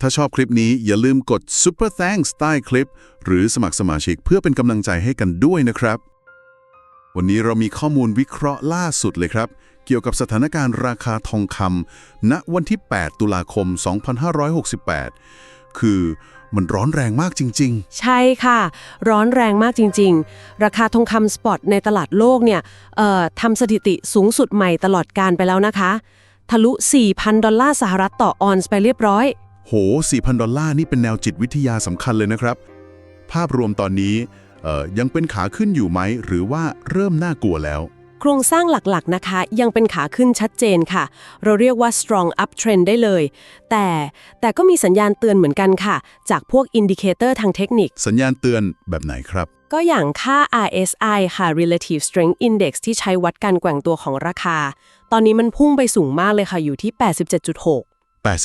ถ้าชอบคลิปนี้อย่าลืมกด Super Thanks ใต้คลิป หรือสมัครสมาชิกเพื่อเป็นกำลังใจให้กันด้วยนะครับ วันนี้เรามีข้อมูลวิเคราะห์ล่าสุดเลยครับ เกี่ยวกับสถานการณ์ราคาทองคำณวันที่ 8 ตุลาคม 2568 คือมันร้อนแรงมากจริงใช่ค่ะ ร้อนแรงมากจริง ๆ ราคาทองคำสปอตในตลาดโลกเนี่ยเอ่อทำสถิติสูงสุดใหม่ตลอดการไปแล้วนะคะ ทะลุ 4,000 ดอลลาร์สหรัฐต่อออนซ์ไปเรียบร้อย โห 4,000 ดอลลาร์นี่เป็นแนวจิตวิทยาสำคัญเลยนะครับ ภาพรวมตอนนี้เอ่อยังเป็นขาขึ้นอยู่ไหม หรือว่าเริ่มน่ากลัวแล้ว โครงสร้างหลักๆนะคะ ยังเป็นขาขึ้นชัดเจนค่ะ เราเรียกว่า strong uptrend ได้เลย แต่แต่ก็มีสัญญาณเตือนเหมือนกันค่ะ จากพวกอินดิเคเตอร์ทางเทคนิค สัญญาณเตือนแบบไหนครับ ก็อย่างค่า RSI ค่ะ Relative Strength Index ที่ใช้วัดการแกว่งตัวของราคา ตอนนี้มันพุ่งไปสูงมากเลยค่ะอยู่ที่ 87.6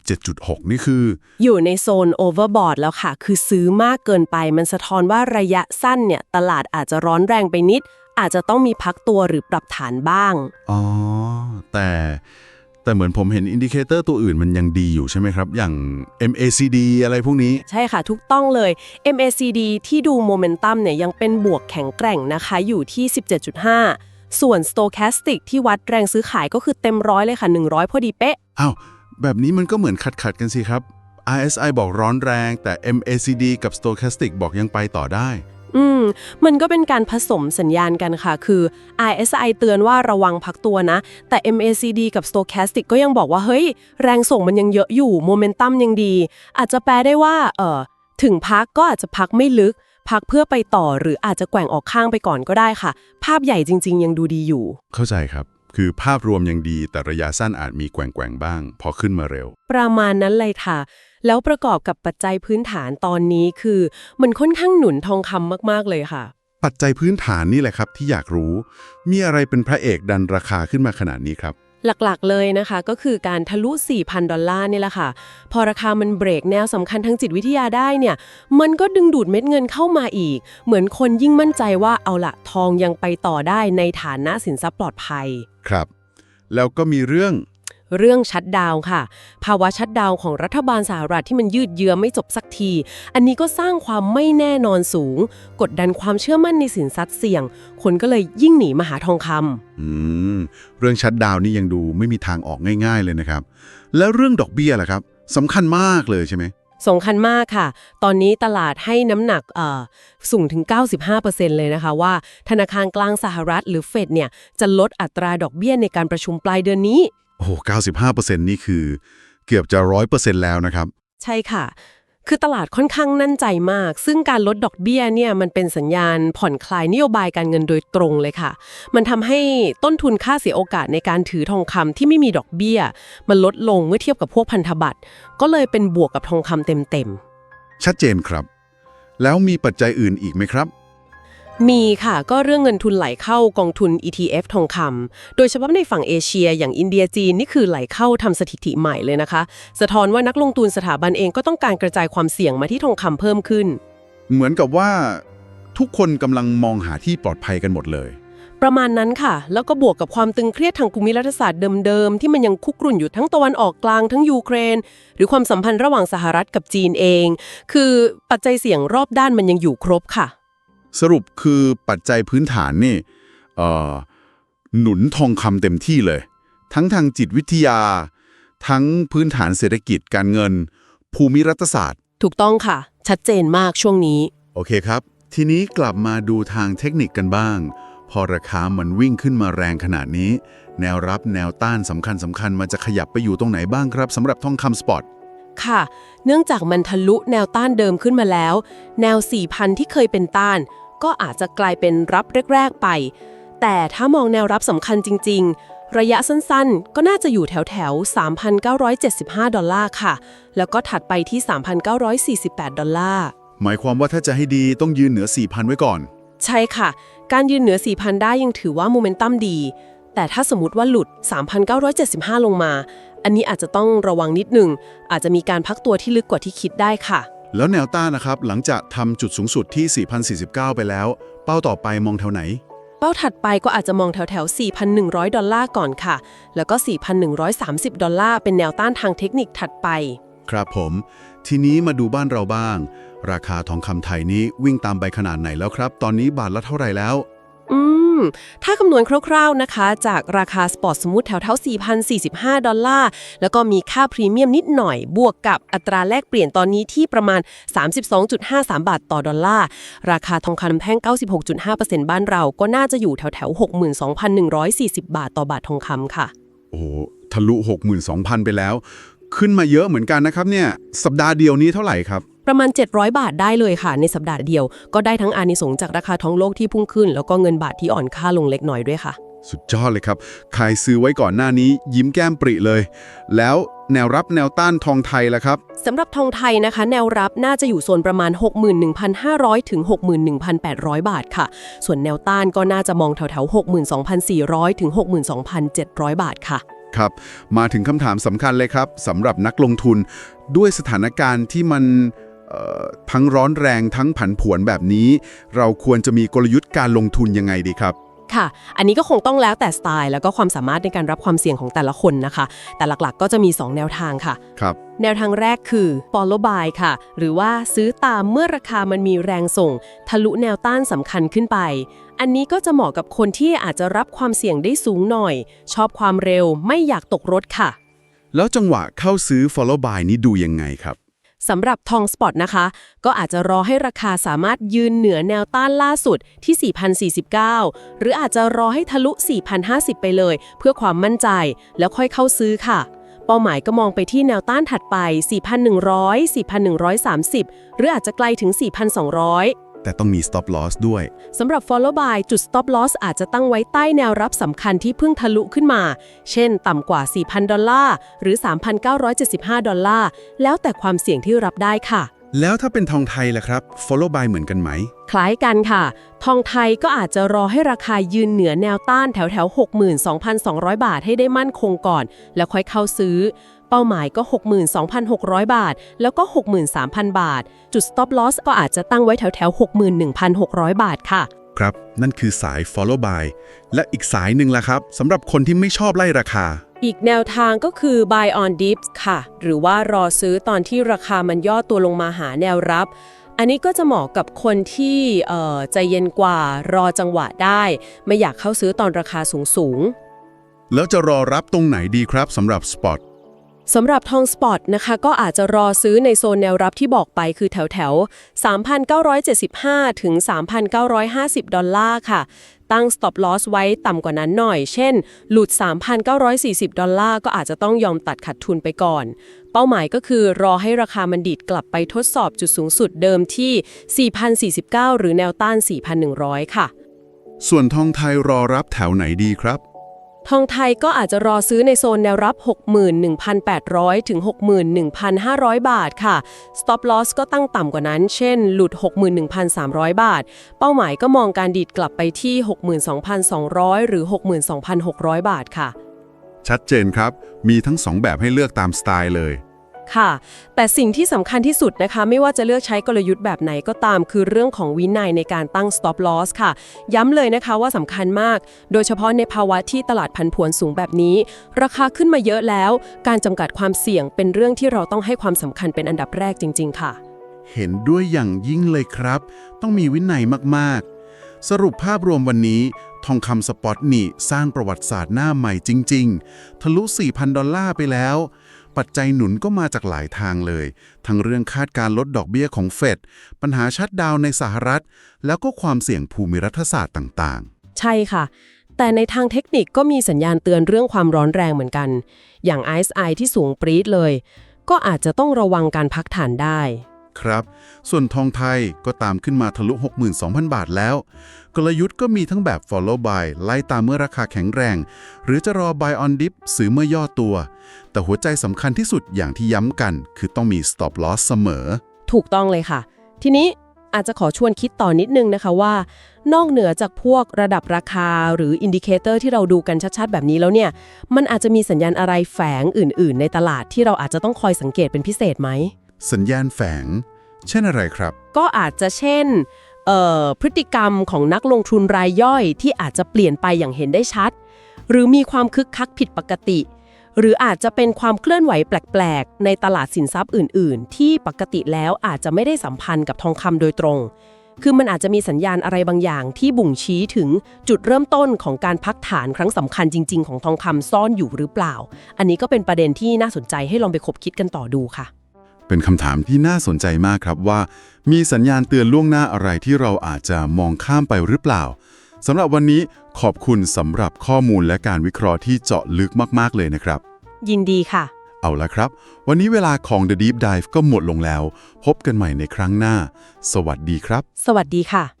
87.6 นี่คือ อยู่ในโซน overbought แล้วค่ะ คือซื้อมากเกินไป มันสะท้อนว่าระยะสั้นเนี่ย ตลาดอาจจะร้อนแรงไปนิด อาจจะต้องมีพักตัวหรือปรับฐานบ้าง อ๋อ แต่แต่เหมือนผมเห็นอินดิเคเตอร์ตัวอื่นมันยังดีอยู่ใช่ไหมครับ อย่าง MACD อะไรพวกนี้ ใช่ค่ะ ถูกต้องเลย MACD ที่ดูโมเมนตัมเนี่ยยังเป็นบวกแข็งแกร่งนะคะ อยู่ที่ 17.5 ส่วน Stochastic ที่วัดแรงซื้อขายก็คือเต็มร้อยเลยค่ะ 100 พอดีเป๊ะอ้าว แบบนี้มันก็เหมือนขัดขัดๆกันสิครับ RSI บอกร้อนแรง แต่ MACD กับ Stochastic บอกยังไปต่อได้ อืม มันก็เป็นการผสมสัญญาณกันค่ะ คือ RSI เตือนว่าระวังพักตัวนะ แต่ MACD กับ Stochastic ก็ยังบอกว่า เฮ้ย แรงส่งมันยังเยอะอยู่ โมเมนตัมยังดี อาจจะแปลได้ว่า เออถึงพักก็อาจจะพักไม่ลึก พักเพื่อไปต่อหรืออาจจะแกว่งออกข้างไปก่อนก็ได้ค่ะ ภาพใหญ่จริง ๆ ยังดูดีอยู่ เข้าใจครับ คือภาพรวมยังดี แต่ระยะสั้นอาจมีแกว่งๆบ้าง พอขึ้นมาเร็ว ประมาณนั้นเลยค่ะ แล้วประกอบกับปัจจัยพื้นฐานตอนนี้คือ มันค่อนข้างหนุนทองคำมากๆเลยค่ะ ปัจจัยพื้นฐานนี่แหละครับที่อยากรู้ มีอะไรเป็นพระเอกดันราคาขึ้นมาขนาดนี้ครับหลักๆ เลยนะคะก็คือการทะลุ 4,000 ดอลลาร์นี่แหละค่ะ พอราคามันเบรกแนวสำคัญทางจิตวิทยาได้เนี่ย มันก็ดึงดูดเม็ดเงินเข้ามาอีก เหมือนคนยิ่งมั่นใจว่าเอาละทองยังไปต่อได้ในฐานะสินทรัพย์ปลอดภัย ครับ แล้วก็มีเรื่อง เรื่องชัดดาวน์ค่ะ ภาวะชัดดาวน์ของรัฐบาลสหรัฐที่มันยืดเยื้อไม่จบสักที อันนี้ก็สร้างความไม่แน่นอนสูง กดดันความเชื่อมั่นในสินทรัพย์เสี่ยง คนก็เลยยิ่งหนีมาหาทองคำ อืม เรื่องชัดดาวน์นี่ยังดูไม่มีทางออกง่าย ๆ เลยนะครับ แล้วเรื่องดอกเบี้ยล่ะครับสำคัญมากเลยใช่ไหม สำคัญมากค่ะ ตอนนี้ตลาดให้น้ำหนักเอ่อสูงถึง 95%เลยนะคะว่า ธนาคารกลางสหรัฐหรือเฟดเนี่ยจะลดอัตราดอกเบี้ยในการประชุมปลายเดือนนี้ โอ้โห95%นี่คือเกือบจะ 100%แล้วนะครับ ใช่ค่ะ คือตลาดค่อนข้างนั่นใจมาก ซึ่งการลดดอกเบี้ยเนี่ยมันเป็นสัญญาณผ่อนคลายนโยบายการเงินโดยตรงเลยค่ะ มันทำให้ต้นทุนค่าเสียโอกาสในการถือทองคำที่ไม่มีดอกเบี้ย มันลดลงเมื่อเทียบกับพวกพันธบัตร ก็เลยเป็นบวกกับทองคำเต็มๆ ชัดเจนครับ แล้วมีปัจจัยอื่นอีกไหมครับ มีค่ะ ก็เรื่องเงินทุนไหลเข้ากองทุน ETF ทองคำ โดยเฉพาะในฝั่งเอเชีย อย่างอินเดียจีนนี่คือไหลเข้าทำสถิติใหม่เลยนะคะ สะท้อนว่านักลงทุนสถาบันเองก็ต้องการกระจายความเสี่ยงมาที่ทองคำเพิ่มขึ้น เหมือนกับว่าทุกคนกำลังมองหาที่ปลอดภัยกันหมดเลย ประมาณนั้นค่ะ แล้วก็บวกกับความตึงเครียดทางภูมิรัฐศาสตร์เดิมๆ ที่มันยังคุกรุ่นอยู่ทั้งตะวันออกกลางทั้งยูเครน หรือความสัมพันธ์ระหว่างสหรัฐกับจีนเอง คือปัจจัยเสี่ยงรอบด้านมันยังอยู่ครบค่ะ สรุปคือปัจจัยพื้นฐานนี่เอ่อหนุนทองคำเต็มที่เลย ทั้งทางจิตวิทยา ทั้งพื้นฐานเศรษฐกิจการเงิน ภูมิรัฐศาสตร์ ถูกต้องค่ะ ชัดเจนมากช่วงนี้ โอเคครับ ทีนี้กลับมาดูทางเทคนิคกันบ้าง พอราคามันวิ่งขึ้นมาแรงขนาดนี้ แนวรับแนวต้านสำคัญสำคัญมันจะขยับไปอยู่ตรงไหนบ้างครับสำหรับทองคำสปอตค่ะ เนื่องจากมันทะลุแนวต้านเดิมขึ้นมาแล้ว แนว 4,000 ที่เคยเป็นต้าน ก็อาจจะกลายเป็นรับแรก ๆ ไป แต่ถ้ามองแนวรับสำคัญจริง ๆ ระยะสั้นๆ ก็น่าจะอยู่แถวๆ3,975 ดอลลาร์ค่ะ แล้วก็ถัดไปที่ 3,948 ดอลลาร์ หมายความว่าถ้าจะให้ดีต้องยืนเหนือ 4,000 ไว้ก่อน ใช่ค่ะ การยืนเหนือ 4,000 ได้ยังถือว่าโมเมนตัมดี แต่ถ้าสมมติว่าหลุด 3,975 ลงมา อันนี้อาจจะต้องระวังนิดหนึ่งอาจจะมีการพักตัวที่ลึกกว่าที่คิดได้ค่ะ แล้วแนวต้านนะครับ หลังจากทำจุดสูงสุดที่ 4,049 ไปแล้ว เป้าต่อไปมองแถวไหน เป้าถัดไปก็อาจจะมองแถวๆ4,100 ดอลลาร์ก่อนค่ะ แล้วก็ 4,130 ดอลลาร์เป็นแนวต้านทางเทคนิคถัดไป ครับผม ทีนี้มาดูบ้านเราบ้าง ราคาทองคำไทยนี้วิ่งตามไปขนาดไหนแล้วครับ ตอนนี้บาทละเท่าไหร่แล้วอื ม ถ้าคำนวณคร่าวๆนะคะ จากราคาสปอร์ตสมมุติแถวๆ4,045 ดอลลาร์ แล้วก็มีค่าพรีเมียมนิดหน่อย บวกกับอัตราแลกเปลี่ยนตอนนี้ที่ประมาณ 32.53 บาทต่อดอลลาร์ ราคาทองคำแท่ง 96.5%บ้านเราก็น่าจะอยู่แถวๆ62,140 บาทต่อบาททองคำค่ะ โอ้ทะลุ 62,000 ไปแล้ว ขึ้นมาเยอะเหมือนกันนะครับเนี่ย สัปดาห์เดียวนี้เท่าไหร่ครับ ประมาณ 700 บาทได้เลยค่ะ ในสัปดาห์เดียว ก็ได้ทั้งอานิสงส์จากราคาทองโลกที่พุ่งขึ้น แล้วก็เงินบาทที่อ่อนค่าลงเล็กน้อยด้วยค่ะ สุดยอดเลยครับใครซื้อไว้ก่อนหน้านี้ ยิ้มแก้มปริเลย แล้วแนวรับแนวต้านทองไทยล่ะครับสำหรับทองไทยนะคะ แนวรับน่าจะอยู่โซนประมาณ 61,500 ถึง 61,800 บาทค่ะ ส่วนแนวต้านก็น่าจะมองแถวๆ 62,400 ถึง 62,700 บาทค่ะครับ มาถึงคำถามสำคัญเลยครับสำหรับนักลงทุนด้วยสถานการณ์ที่มันเอ่อ ทั้งร้อนแรงทั้งผันผวนแบบนี้ เราควรจะมีกลยุทธ์การลงทุนยังไงดีครับค่ะ อันนี้ก็คงต้องแล้วแต่สไตล์แล้วก็ความสามารถในการรับความเสี่ยงของแต่ละคนนะคะ แต่หลักๆ ก็จะมี 2 แนวทางค่ะ ครับ แนวทางแรกคือ follow buy ค่ะ หรือว่าซื้อตามเมื่อราคามันมีแรงส่ง ทะลุแนวต้านสำคัญขึ้นไป อันนี้ก็จะเหมาะกับคนที่อาจจะรับความเสี่ยงได้สูงหน่อย ชอบความเร็วไม่อยากตกรถค่ะ แล้วจังหวะเข้าซื้อ follow buy นี้ดูยังไงครับ สำหรับทองสปอตนะคะ ก็อาจจะรอให้ราคาสามารถยืนเหนือแนวต้านล่าสุดที่ 4,049 หรืออาจจะรอให้ทะลุ 4,050 ไปเลย เพื่อความมั่นใจ แล้วค่อยเข้าซื้อค่ะ เป้าหมายก็มองไปที่แนวต้านถัดไป 4,100 4,130 หรืออาจจะไกลถึง 4,200 แต่ต้องมี stop loss ด้วย สำหรับ follow by จุด stop loss อาจจะตั้งไว้ใต้แนวรับสำคัญที่เพิ่งทะลุขึ้นมา เช่นต่ำกว่า 4,000 ดอลลาร์ หรือ 3,975 ดอลลาร์ แล้วแต่ความเสี่ยงที่รับได้ค่ะ แล้วถ้าเป็นทองไทยล่ะครับ follow buy เหมือนกันไหม คล้ายกันค่ะ ทองไทยก็อาจจะรอให้ราคายืนเหนือแนวต้านแถวแถว62,200 บาทให้ได้มั่นคงก่อน แล้วค่อยเข้าซื้อ เป้าหมายก็ 62,600 บาท แล้วก็ 63,000 บาท จุด stop loss ก็อาจจะตั้งไว้แถวแถว61,600 บาทค่ะ ครับ นั่นคือสาย follow buy และอีกสายหนึ่งล่ะครับสำหรับคนที่ไม่ชอบไล่ราคา อีกแนวทางก็คือ buy on dips ค่ะ หรือว่ารอซื้อตอนที่ราคามันย่อตัวลงมาหาแนวรับอันนี้ก็จะเหมาะกับคนที่เอ่อใจเย็นกว่ารอจังหวะได้ ไม่อยากเข้าซื้อตอนราคาสูงสูงๆแล้วจะรอรับตรงไหนดีครับสำหรับ spot สำหรับทองสปอตนะคะก็อาจจะรอซื้อในโซนแนวรับที่บอกไปคือแถวแถว3,975 ถึง 3,950 ดอลลาร์ค่ะ ตั้ง stop loss ไว้ต่ำกว่านั้นหน่อย เช่น หลุด 3,940 ดอลลาร์ก็อาจจะต้องยอมตัดขาดทุนไปก่อน เป้าหมายก็คือรอให้ราคามันดีดกลับไปทดสอบจุดสูงสุดเดิมที่ 4,049 หรือแนวต้าน 4,100 ค่ะ ส่วนทองไทยรอรับแถวไหนดีครับ ทองไทยก็อาจจะรอซื้อในโซนแนวรับ 61,800 ถึง 61,500 บาทค่ะ stop loss ก็ตั้งต่ำกว่านั้น เช่น หลุด 61,300 บาท เป้าหมายก็มองการดีดกลับไปที่ 62,200 หรือ 62,600 บาทค่ะ ชัดเจนครับ มีทั้งสองแบบให้เลือกตามสไตล์เลย ค่ะ แต่สิ่งที่สำคัญที่สุดนะคะ ไม่ว่าจะเลือกใช้กลยุทธ์แบบไหนก็ตาม คือเรื่องของวินัยในการตั้ง stop loss ค่ะ ย้ำเลยนะคะว่าสำคัญมาก โดยเฉพาะในภาวะที่ตลาดพันผวนสูงแบบนี้ ราคาขึ้นมาเยอะแล้ว การจำกัดความเสี่ยงเป็นเรื่องที่เราต้องให้ความสำคัญเป็นอันดับแรกจริง ๆ ค่ะ เห็นด้วยอย่างยิ่งเลยครับ ต้องมีวินัยมากๆ สรุปภาพรวมวันนี้ทองคำสปอตนี่สร้างประวัติศาสตร์หน้าใหม่จริง ๆ ทะลุ 4,000 ดอลลาร์ไปแล้ว ปัจจัยหนุนก็มาจากหลายทางเลย ทั้งเรื่องคาดการลดดอกเบี้ยของเฟด ปัญหาชัดดาวในสหรัฐ แล้วก็ความเสี่ยงภูมิรัฐศาสตร์ต่างๆ ใช่ค่ะ แต่ในทางเทคนิคก็มีสัญญาณเตือนเรื่องความร้อนแรงเหมือนกัน อย่าง RSI ที่สูงปรี๊ดเลย ก็อาจจะต้องระวังการพักฐานได้ ครับ ส่วนทองไทยก็ตามขึ้นมาทะลุ 62,000 บาทแล้ว กลยุทธ์ก็มีทั้งแบบ follow buy ไล่ตามเมื่อราคาแข็งแรง หรือจะรอ buy on dip ซื้อเมื่อย่อตัว แต่หัวใจสำคัญที่สุดอย่างที่ย้ำกัน คือต้องมี stop loss เสมอ ถูกต้องเลยค่ะ ทีนี้อาจจะขอชวนคิดต่อนิดนึงนะคะว่า นอกเหนือจากพวกระดับราคาหรืออินดิเคเตอร์ที่เราดูกันชัดๆ แบบนี้แล้วเนี่ย มันอาจจะมีสัญญาณอะไรแฝงอื่น ๆ ในตลาดที่เราอาจจะต้องคอยสังเกตเป็นพิเศษไหม สัญญาณแฝง เช่นอะไรครับ ก็อาจจะเช่นพฤติกรรมของนักลงทุนรายย่อยที่อาจจะเปลี่ยนไปอย่างเห็นได้ชัด หรือมีความคึกคักผิดปกติ หรืออาจจะเป็นความเคลื่อนไหวแปลก ๆ ในตลาดสินทรัพย์อื่น ๆ ที่ปกติแล้วอาจจะไม่ได้สัมพันธ์กับทองคำโดยตรง คือมันอาจจะมีสัญญาณอะไรบางอย่างที่บ่งชี้ถึงจุดเริ่มต้นของการพักฐานครั้งสำคัญจริง ๆ ของทองคำซ่อนอยู่หรือเปล่า อันนี้ก็เป็นประเด็นที่น่าสนใจให้ลองไปคบคิดกันต่อดูค่ะ เป็นคำถามที่น่าสนใจมากครับว่า มีสัญญาณเตือนล่วงหน้าอะไรที่เราอาจจะมองข้ามไปหรือเปล่าสำหรับวันนี้ขอบคุณสำหรับข้อมูลและการวิเคราะห์ที่เจาะลึกมาก ๆ เลยนะครับ ยินดีค่ะ เอาละครับ วันนี้เวลาของ The Deep Dive ก็หมดลงแล้ว พบกันใหม่ในครั้งหน้า สวัสดีครับ สวัสดีค่ะ